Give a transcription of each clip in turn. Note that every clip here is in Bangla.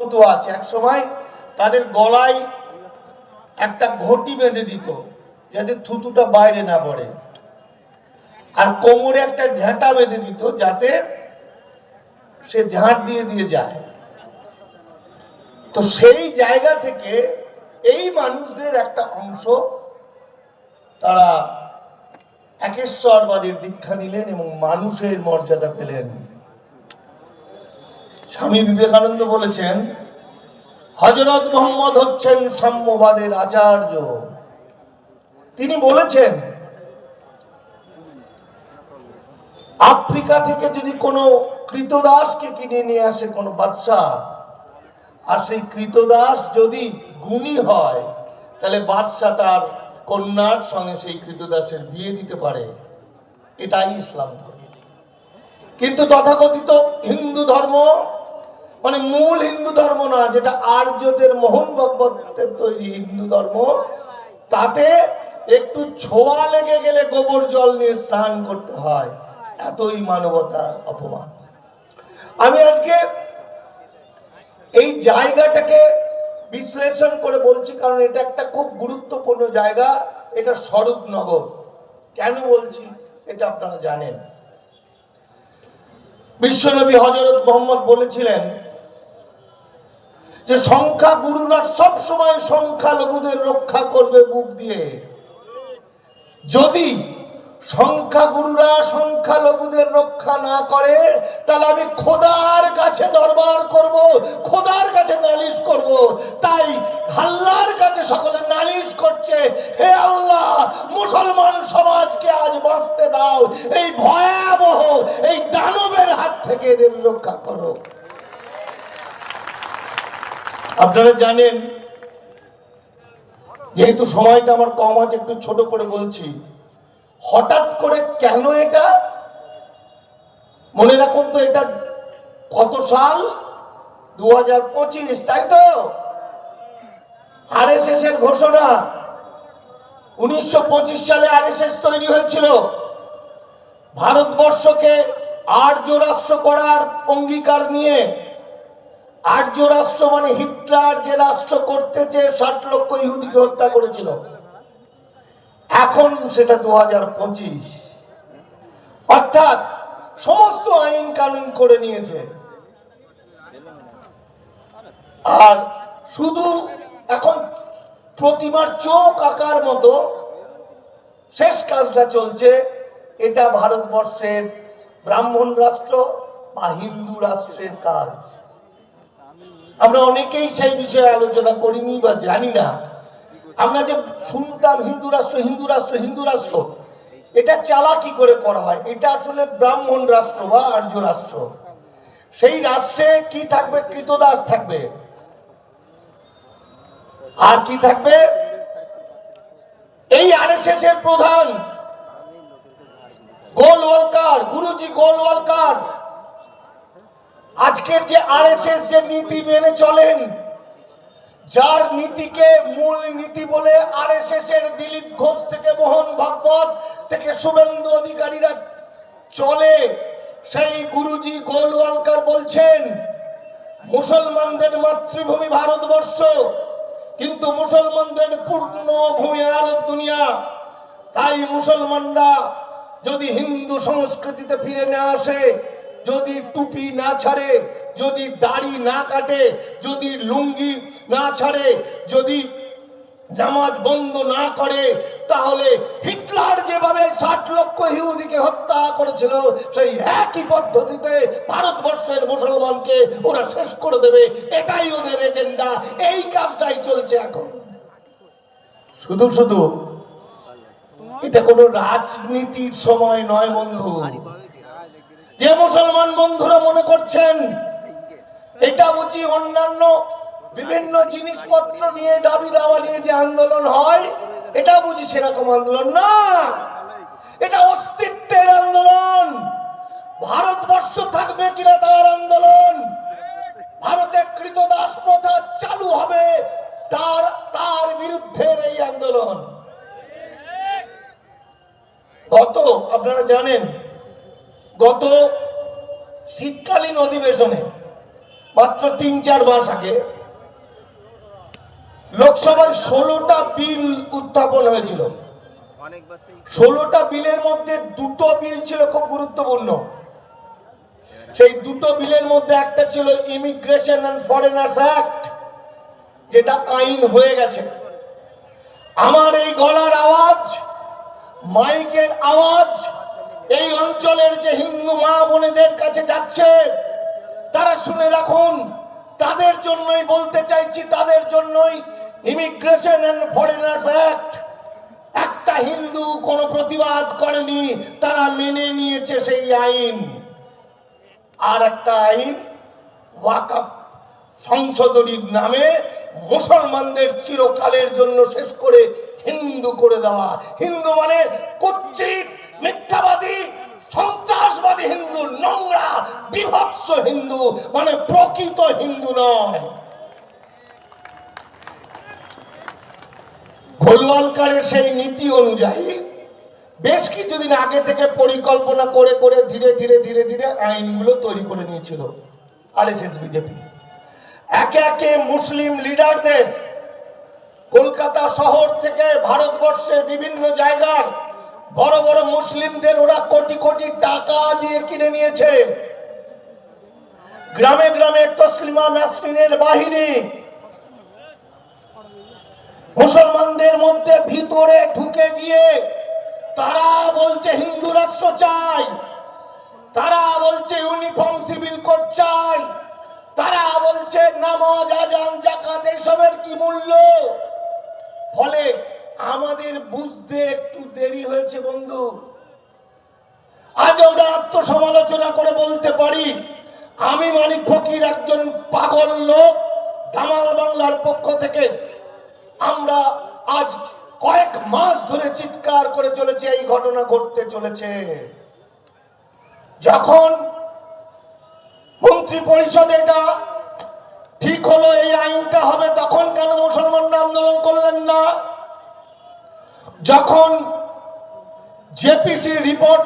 মতো আছে। এক সময় তাদের গলায় একটা ঘটি বেঁধে দিত, যাতে থুতুটা বাইরে না পড়ে। আর কোমরে একটা ঝাঁটা বেঁধে দিত, যাতে সে ঝাঁট দিয়ে দিয়ে যায়। তো সেই জায়গা থেকে এই মানুষদের একটা অংশ তারা একেশ্বরবাদের দীক্ষা নিলেন এবং মানুষের মর্যাদা পেলেন। স্বামী বিবেকানন্দ বলেছেন হজরত মোহাম্মদ হচ্ছেন সাম্যবাদের আচার্য। তিনি বলেছেন, আফ্রিকা থেকে যদি কোনো কৃতদাসকে কিনে নিয়ে আসে কোনো বাদশাহ, আর সেই কৃতদাস যদি গুণী হয়, তাহলে বাদশাহ তার কন্যার সঙ্গে সেই কৃতদাসের বিয়ে দিতে পারে। এটাই ইসলাম ধর্ম। কিন্তু তথাকথিত হিন্দু ধর্ম মানে মূল হিন্দু ধর্ম না, যেটা আর্যদের মোহন ভগবতের তৈরি হিন্দু ধর্ম, তাতে একটু ছোঁয়া লেগে গেলে গোবর জল নিয়ে স্নান করতে হয়। এতই মানবতার অপমান। আমি আজকে এই জায়গাটাকে বিশ্লেষণ করে বলছি, কারণ এটা একটা খুব গুরুত্বপূর্ণ জায়গা। এটা স্বরূপনগর। কেন বলছি? এটা আপনারা জানেন। বিশ্বনবী হজরত মোহাম্মদ বলেছিলেন যে সংখ্যা গুরুরা সব সময় সংখ্যা লঘুদের রক্ষা করবে বুক দিয়ে। যদি সংখ্যা গুরুরা সংখ্যা লঘুদের রক্ষা না করে, তাহলে আমি খোদার কাছে দরবার করব, খোদার কাছে নালিশ করব। তাই হাল্লার কাছে সকলে নালিশ করছে, হে আল্লাহ, মুসলমান সমাজকে আজ বাঁচতে দাও, এই ভয়াবহ, এই দানবের হাত থেকে এদের রক্ষা করো। আপনারা জানেন, যেহেতু সময়টা আমার কম আছে, একটু ছোট করে বলছি। হঠাৎ করে কেন এটা? মনে রাখুন তো, এটা কত সাল? দু হাজার পঁচিশ, তাই তো? আরএসএস এর ঘোষণা। উনিশশো পঁচিশ সালে আরএসএস তৈরি হয়েছিল। ভারতবর্ষকে আর্য রাষ্ট্র করার অঙ্গীকার নিয়ে আর্য রাষ্ট্র মানে হিটলার যে রাষ্ট্র করতে চেয়ে ষাট লক্ষ ইহুদিকে হত্যা করেছিল। এখন সেটা দু অর্থাৎ সমস্ত আইন কানুন করে নিয়েছে। আর শুধু এখন প্রতিমার চোখ আঁকার মতো শেষ কাজটা চলছে। এটা ভারতবর্ষের ব্রাহ্মণ রাষ্ট্র বা হিন্দু রাষ্ট্রের কাজ। আমরা অনেকেই সেই বিষয়ে আলোচনা করিনি বা জানি না। আমরা যে শুনতাম হিন্দু রাষ্ট্র হিন্দু রাষ্ট্র হিন্দু রাষ্ট্র, এটা চালা কি করে করা হয়। এটা আসলে ব্রাহ্মণ রাষ্ট্র বা আর্য রাষ্ট্র। সেই রাষ্ট্রে কি থাকবে? কৃতদাস থাকবে। আর কি থাকবে? এই আরএসএস এর প্রধান গোলওয়ালকার, গুরুজি গোলওয়ালকার আজকের যে আরএসএস যে নীতি মেনে চলেন, যার নীতিকে মূল নীতি বলে আরএসএস এর দিলীপ ঘোষ থেকে মোহন ভাগবত থেকে শুভেন্দু অধিকারীরা চলে, সেই গুরুজি গোলওয়ালকার বলছেন, মুসলমানদের মাতৃভূমি ভারতবর্ষ, কিন্তু মুসলমানদের পূর্ণ ভূমি আরব দুনিয়া। তাই মুসলমানরা যদি হিন্দু সংস্কৃতিতে ফিরে না আসে যদি টুপি না ছাড়ে, যদি দাড়ি না কাটে, যদি লুঙ্গি না ছাড়ে, যদি নামাজ বন্ধ না করে, তাহলে হিটলার যেভাবে ষাট লক্ষ ইহুদিকে হত্যা করেছিল, সেই একই পদ্ধতিতে ভারতবর্ষের মুসলমানকে ওরা শেষ করে দেবে। এটাই ওদের এজেন্ডা। এই কাজটাই চলছে এখন। শুধু শুধু। এটা কোনো রাজনীতির সময় নয়, বন্ধু। যে মুসলমান বন্ধুরা মনে করছেন, এটা বুঝি অন্যান্য বিভিন্ন জিনিসপত্র নিয়ে দাবি দাওয়া নিয়ে যে আন্দোলন হয়, এটা বুঝি সেরকম আন্দোলন না। এটা অস্তিত্বের আন্দোলন। ভারতবর্ষ থাকবে কিনা তার আন্দোলন? ভারতে কৃতদাস প্রথা চালু হবে তার তার বিরুদ্ধে এই আন্দোলন। গত, আপনারা জানেন গত শীতকালীন অধিবেশনে মাত্র তিন চার মাস আগে লোকসভায় ষোলোটা বিল উত্থাপন হয়েছিল। ষোলোটা বিলের মধ্যে দুটো বিল ছিল খুব গুরুত্বপূর্ণ। সেই দুটো বিলের মধ্যে একটা ছিল ইমিগ্রেশন অ্যান্ড ফরেনার্স অ্যাক্ট যেটা আইন হয়ে গেছে। আমার এই গলার আওয়াজ মাইকের আওয়াজ এই অঞ্চলের যে হিন্দু মা বোনেদের কাছে যাচ্ছে, তারা শুনে রাখুন, তাদের জন্যই বলতে চাইছি, তাদের জন্যই ইমিগ্রেশন অ্যান্ড ফরেনার্স অ্যাক্ট একটা হিন্দু কোনো প্রতিবাদ করেনি, তারা মেনে নিয়েছে সেই আইন। আর একটা আইন ওয়াকাপ সংশোধনীর নামে মুসলমানদের চিরকালের জন্য শেষ করে হিন্দু করে দেওয়া। হিন্দু মানে কুচ্ছিত মিথ্যাবাদী, সন্ত্রাসবাদী হিন্দু, নোংরা, বিভৎস হিন্দু মানে প্রকৃত হিন্দু নয়। গোলওয়ালকারের সেই নীতি অনুযায়ী বেশ কিছুদিন আগে থেকে পরিকল্পনা করে করে ধীরে ধীরে ধীরে ধীরে আইনগুলো তৈরি করে নিয়েছিল আরএসএস, বিজেপি। একে একে মুসলিম লিডারদের কলকাতা শহর থেকে ভারতবর্ষের বিভিন্ন জায়গার বড় বড় মুসলিমদের ওরা কোটি কোটি টাকা দিয়ে কিনে নিয়েছে। গ্রামে গ্রামে তসলিমা নাসরিনের বাহিনী। মুসলমানদের মধ্যে ভিতরে ঢুকে গিয়ে তারা বলছে, হিন্দু রাষ্ট্র চাই। তারা বলছে, ইউনিফর্ম সিভিল কোড চাই। তারা বলছে, নামাজ, আজান জাকাত এসবের কি মূল্য? ফলে আমাদের বুঝতে একটু দেরি হয়েছে, বন্ধু। আজ আমরা আত্মসমালোচনা করে বলতে পারি, আমি মানিক ফকির একজন পাগল লোক দামাল বাংলার পক্ষ থেকে। আমরা আজ কয়েক মাস ধরে চিৎকার করে চলেছে, এই ঘটনা ঘটতে চলেছে। যখন মন্ত্রী পরিষদে এটা ঠিক হলো, এই আইনটা হবে, তখন কেন মুসলমানরা আন্দোলন করলেন না? যখন জেপিসি রিপোর্ট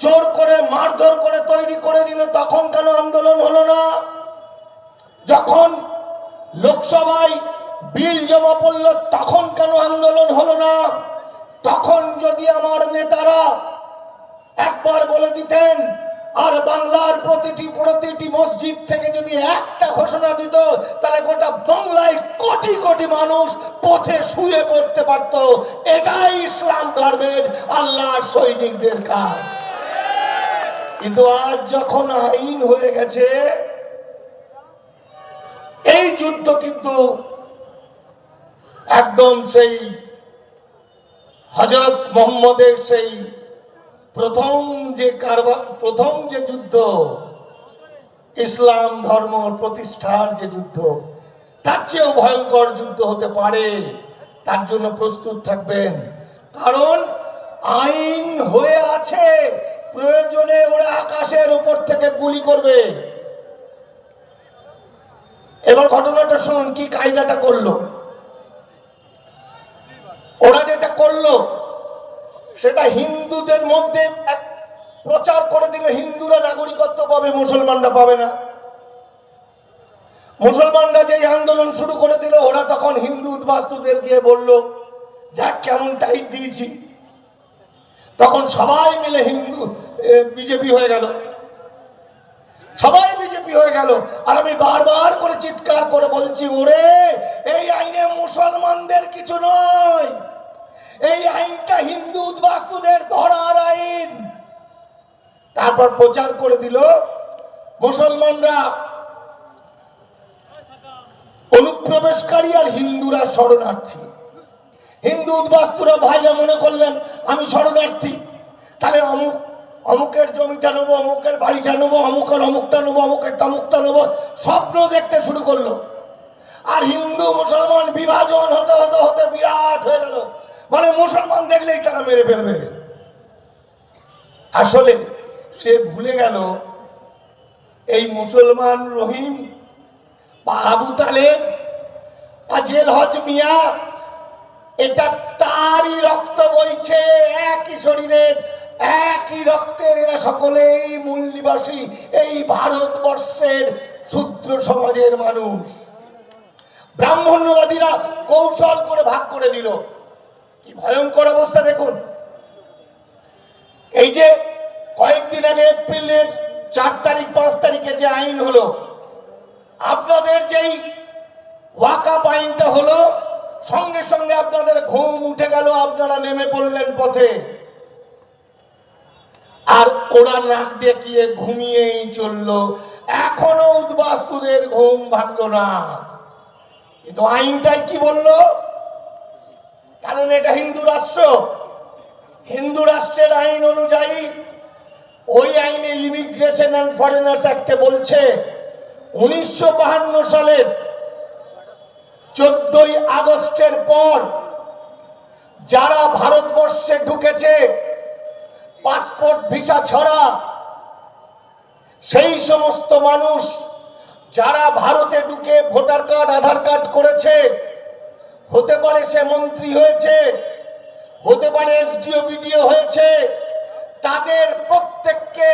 জোর করে মারধর করে তৈরি করে দিল, তখন কেন আন্দোলন হলো না? যখন লোকসভায় বিল জমা পড়ল, তখন কেন আন্দোলন হলো না? তখন যদি আমার নেতারা একবার বলে দিতেন আর বাংলার প্রতিটি প্রতিটি মসজিদ থেকে যদি একটা ঘোষণা দিত, তাহলে গোটা বাংলায় কোটি কোটি মানুষ পথে শুয়ে পড়তে পারত। এটাই ইসলাম ধর্মের আল্লাহর সৈনিকদের কাজ। কিন্তু আজ যখন আইন হয়ে গেছে, এই যুদ্ধ কিন্তু একদম সেই হজরত মোহাম্মদের সেই প্রথম যে কারবার প্রথম যে যুদ্ধ, ইসলাম ধর্ম প্রতিষ্ঠার যে যুদ্ধ, তার চেয়েও ভয়ঙ্কর যুদ্ধ হতে পারে, তার জন্য প্রস্তুত থাকবেন। কারণ আইন হয়ে আছে, প্রয়োজনে ওরা আকাশের উপর থেকে গুলি করবে। এবার ঘটনাটা শুনুন, কি কায়দাটা করল? ওরা যেটা করল সেটা হিন্দুদের মধ্যে প্রচার করে দিলে হিন্দুরা নাগরিকত্ব পাবে, মুসলমানরা পাবে না। মুসলমানরা যেই আন্দোলন শুরু করে দিল, ওরা তখন হিন্দু উদ্বাস্তুদের গিয়ে বলল, দেখ কেমন টাইট দিয়েছি। তখন সবাই মিলে হিন্দু বিজেপি হয়ে গেল। সবাই বিজেপি হয়ে গেল। আর আমি বারবার করে চিৎকার করে বলছি, ওরে, এই আইনে মুসলমানদের কিছু নয়। এই আইনটা হিন্দু উদ্বাস্তুদের ধরার আইন। তারপর প্রচার করে দিল মুসলমানরা। অনুপ্রবেশকারী আর হিন্দুরা শরণার্থী। হিন্দু উদ্বাস্তুরা ভাইরা মনে করলেন, আমি শরণার্থী। তাহলে অমুক, অমুকের জমিটা নেব, অমুকের বাড়িটা নেব, অমুকের অমুকটা নেব, অমুকের তামুকটা নেব। স্বপ্ন দেখতে শুরু করল। আর হিন্দু, মুসলমান বিভাজন হতে হতে হতে বিরাট হয়ে গেল। মানে মুসলমান দেখলেই তারা মেরে ফেলবে। আসলে সে ভুলে গেল, এই মুসলমান রহিম বা আবু তালেব বা জেল হজ মিয়া, এটা তারই রক্ত বইছে, একই শরীরের একই রক্তের এরা সকলেই মূল নিবাসী এই ভারতবর্ষের শূদ্র সমাজের মানুষ। ব্রাহ্মণ্যবাদীরা কৌশল করে ভাগ করে দিল। কি ভয়ঙ্কর অবস্থা দেখুন। এই যে কয়েকদিন আগে এপ্রিলের চার তারিখ, পাঁচ তারিখে যে আইন হলো, আপনাদের যেই ওয়াকাপ আইনটা হলো, সঙ্গে সঙ্গে আপনাদের ঘুম উঠে গেল, আপনারা নেমে পড়লেন পথে। আর ওরা নাক ডেকিয়ে ঘুমিয়েই চলল। এখনও উদ্বাস্তুদের ঘুম ভাঙলো না। কিন্তু আইনটাই কি বলল? কারণ এটা হিন্দু রাষ্ট্র। হিন্দু রাষ্ট্রের আইন অনুযায়ী, ওই আইনে ইমিগ্রেশন অ্যান্ড ফরেনার্স অ্যাক্টে বলছে, উনিশশো সালের চোদ্দই আগস্টের পর যারা ভারতবর্ষে ঢুকেছে পাসপোর্ট ভিসা ছাড়া, সেই সমস্ত মানুষ যারা ভারতে ঢুকে ভোটার কার্ড, আধার কার্ড করেছে হতে পারে সে মন্ত্রী হয়েছে, হতে পারে এসডিও, বিডিও হয়েছে, তাদের প্রত্যেককে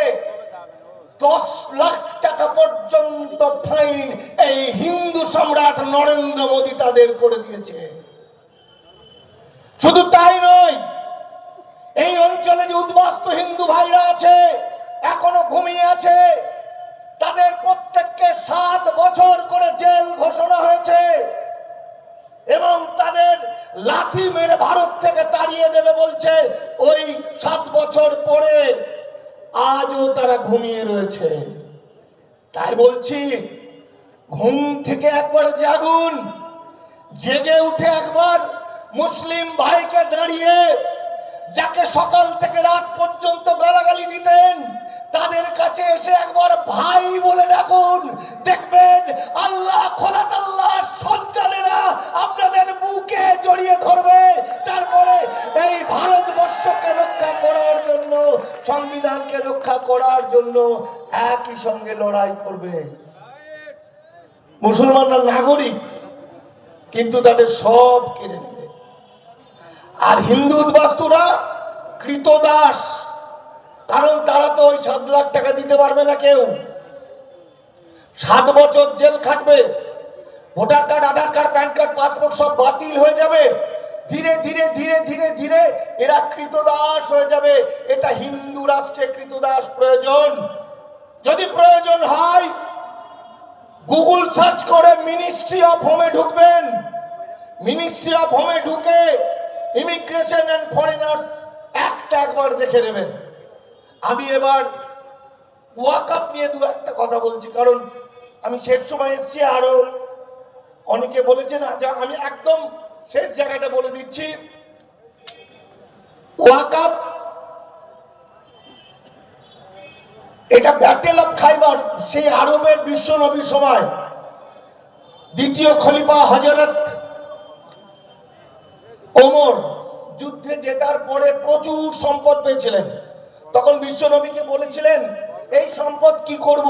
দশ লাখ টাকা পর্যন্ত ফাইন এই হিন্দু সম্রাট নরেন্দ্র মোদী তাদের করে দিয়েছে। শুধু তাই নয়, এই অঞ্চলে যে উদ্বাস্ত হিন্দু ভাইরা আছে, এখনও ঘুমিয়ে আছে, তাদের প্রত্যেককে সাত বছর করে জেল ঘোষণা হয়েছে। এবং তাদের লাথি মেরে ভারত থেকে তাড়িয়ে দেবে বলছে, ওই সাত বছর পরে আজও তারা ঘুমিয়ে রয়েছে। তাই বলছি, ঘুম থেকে একবার জাগুন, জেগে উঠে একবার মুসলিম ভাইকে দাঁড়িয়ে যাকে সকাল থেকে রাত পর্যন্ত গালাগালি দিতেন তাদের কাছে এসে একবার ভাই বলে ডাকুন। দেখবেন আল্লাহ খোলাত আল্লাহ সন্তানেরা আপনাদের বুকে জড়িয়ে ধরবে। তারপরে এই ভারতবর্ষকে রক্ষা করার জন্য, সংবিধানকে রক্ষা করার জন্য একই সঙ্গে লড়াই করবে। মুসলমানরা নাগরিক, কিন্তু তাদের সব কেড়ে নেবে। আর হিন্দু উদ্বাস্তুরা কৃতদাস। কারণ তারা তো ওই সাত লাখ টাকা দিতে পারবে না কেউ। সাত বছর jail খাটবে, voter card, Aadhaar card, PAN card, passport সব বাতিল হয়ে যাবে। ধীরে ধীরে ধীরে ধীরে ধীরে এরা কৃতদাস হয়ে যাবে। এটা হিন্দু রাষ্ট্রে কৃতদাস প্রয়োজন। যদি প্রয়োজন হয়, গুগল সার্চ করে মিনিস্ট্রি অফ হোমে ঢুকবেন। মিনিস্ট্রি অফ হোমে ঢুকে ইমিগ্রেশন অ্যান্ড ফরেনার্স একটা একবার দেখে নেবেন। আমি এবার ওয়াকআপ নিয়ে দু একটা কথা বলছি, কারণ আমি শেষ সময় এসেছি, আরও অনেকে বলেছেন আজ আমি একদম শেষ জায়গাটা বলে দিচ্ছি। ওয়াকআপ এটা ব্যাটেল অফ খাইবার, সেই আরবের বিশ্ব নবীর সময়। দ্বিতীয় খলিফা হজরত ওমর যুদ্ধে জেতার পরে প্রচুর সম্পদ পেয়েছিলেন। তখন বিশ্বনবীকে বলেছিলেন, এই সম্পদ কি করব?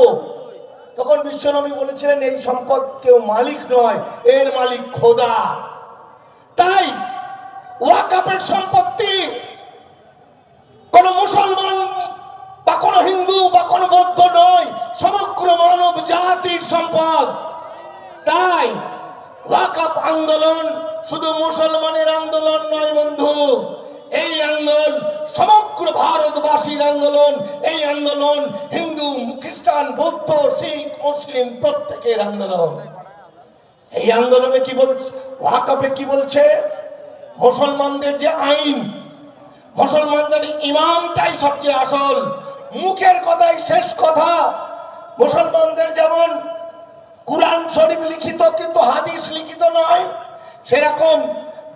তখন বিশ্বনবী বলেছিলেন, এই সম্পদ কেউ মালিক নয়, এর মালিক খোদা। তাই ওয়াকাপের সম্পত্তি, কোন মুসলমান বা কোন হিন্দু বা কোন বৌদ্ধ নয়, সমগ্র মানব জাতির সম্পদ। তাই ওয়াকাপ আন্দোলন শুধু মুসলমানের আন্দোলন নয় বন্ধু। এই আন্দোলন, সমগ্র ভারতবাসীর আন্দোলন, এই আন্দোলন হিন্দু খ্রিস্টান বৌদ্ধ, শিখ, মুসলিম প্রত্যেকের আন্দোলন। এই আন্দোলনে কি বলছে? ওয়াকাপে কি বলছে? মুসলমানদের যে আইন, মুসলমানদের ইমামটাই সবচেয়ে আসল। মুখের কথাই শেষ কথা। মুসলমানদের যেমন কুরআন শরীফ লিখিত কিন্তু হাদিস লিখিত নয়, সেরকম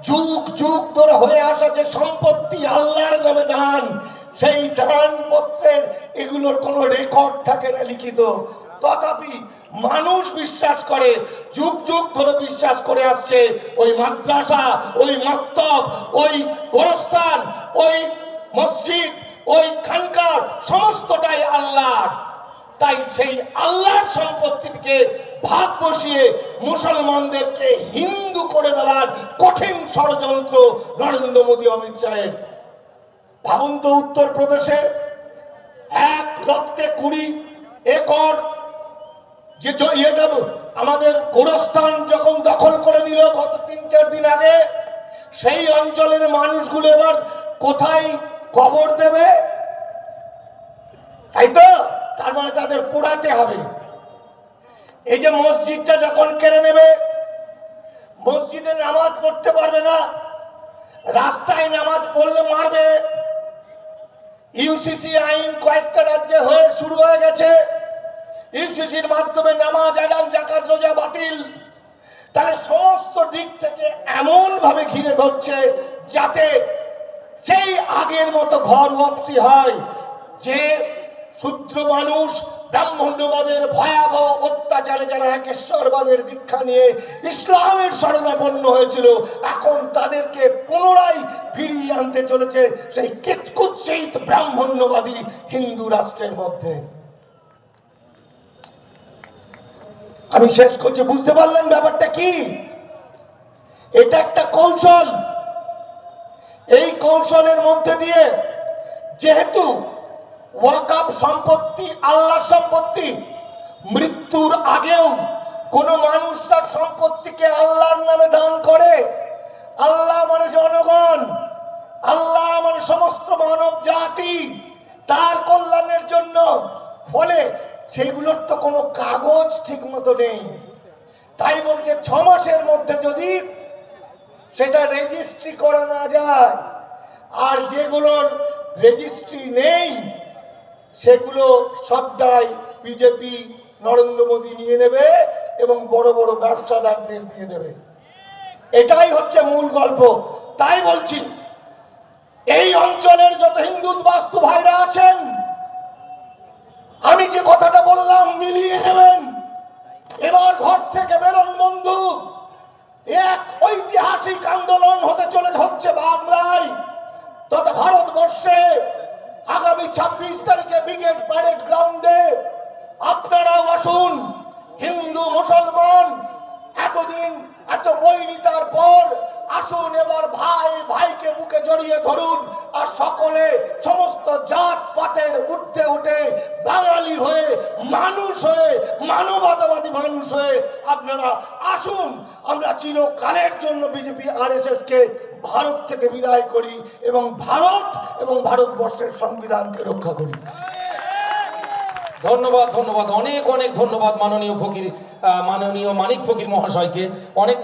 যুগ যুগ ধরে হয়ে আসা যে সম্পত্তি আল্লাহর নামে দান, সেই দান পত্রের এগুলোর কোনো রেকর্ড থাকে না লিখিত। তথাপি মানুষ বিশ্বাস করে, যুগ যুগ ধরে বিশ্বাস করে আসছে, ওই মাদ্রাসা, ওই মক্তব, ওই গোরস্থান, ওই মসজিদ, ওই খানকার, সমস্তটাই আল্লাহর। তাই সেই আল্লাহর সম্পত্তি থেকে ভাগ বসিয়ে মুসলমানদেরকে হিন্দু করে দেওয়ার কঠিন ষড়যন্ত্র নরেন্দ্র মোদী অমিত শাহের। ভাবুন তো উত্তর প্রদেশে এক রক্তে কুড়ি একর যে ইয়েটা আমাদের গোরস্থান যখন দখল করে নিল গত তিন চার দিন আগে, সেই অঞ্চলের মানুষগুলো এবার কোথায় কবর দেবে? তাই তো? তার মানে তাদের পোড়াতে হবে। এই যে মসজিদটা যখন কেড়ে নেবে, মসজিদে নামাজ পড়তে পারবে না, রাস্তায় নামাজ পড়লে মারবে। ইউসিসি আইন কয়েকটা রাজ্যে হয়ে শুরু হয়ে গেছে। ইউসিসির মাধ্যমে নামাজ, আজান জাকাত রোজা বাতিল। তাহলে সমস্ত দিক থেকে এমন ভাবে ঘিরে ধরছে যাতে সেই আগের মতো ঘর ওয়াপসি হয়, যে শূদ্র মানুষ, ব্রাহ্মণ্যবাদের ভয়াবহ অত্যাচারে যারা একেশ্বরবাদের দীক্ষা নিয়ে ইসলামের শরণাপন্ন হয়েছিল, এখন তাদেরকে পুনরায় ফিরিয়ে আনতে চলেছে সেই কিৎকুৎসিত ব্রাহ্মণ্যবাদী হিন্দু রাষ্ট্রের মধ্যে। আমি শেষ করছি, বুঝতে পারলেন ব্যাপারটা কি? এটা একটা কৌশল। এই কৌশলের মধ্যে দিয়ে যেহেতু ওয়াকাপ সম্পত্তি, আল্লাহর সম্পত্তি, মৃত্যুর আগেও কোন মানুষ তার সম্পত্তিকে আল্লাহর নামে দান করে। আল্লাহ মানে জনগণ, আল্লাহ মানে সমস্ত মানব জাতি। তার কল্যাণের জন্য, ফলে সেগুলোর তো কোনো কাগজ ঠিক মতো নেই। তাই বলছে ছ মাসের মধ্যে যদি সেটা রেজিস্ট্রি করা না যায়, আর যেগুলোর রেজিস্ট্রি নেই সেগুলো সবটাই বিজেপি, নরেন্দ্র মোদী নিয়ে নেবে এবং বড় বড় ব্যবসাদারদের দিয়ে দেবে। এটাই হচ্ছে মূল গল্প। তাই বলছি, এই অঞ্চলের যত হিন্দুত্বাস্তু ভাইরা আছেন, আমি যে কথাটা বললাম, মিলিয়ে নেবেন। এবার ঘর থেকে বেরোন, বন্ধু। এক ঐতিহাসিক আন্দোলন হতে চলে হচ্ছে বাংলায়। তথা ভারতবর্ষে আগামী ছাব্বিশ তারিখে ব্রিগেড প্যারেড গ্রাউন্ডে আপনারাও আসুন, হিন্দু, মুসলমান, এতদিন এত বৈরিতার পর আসুন এবার ভাই, ভাইকে বুকে জড়িয়ে ধরুন আর সকলে সমস্ত জাত পাতের উঠতে উঠে বাঙালি হয়ে, মানুষ হয়ে, মানবতাবাদী মানুষ হয়ে আপনারা আসুন। আমরা চিরকালের জন্য বিজেপি আরএসএস কে ভারত থেকে বিদায় করি এবং ভারত এবং ভারতবর্ষের সংবিধানকে রক্ষা করি। ধন্যবাদ ধন্যবাদ, অনেক অনেক ধন্যবাদ মাননীয় ফকির মাননীয় মানিক ফকির মহাশয়কে। অনেক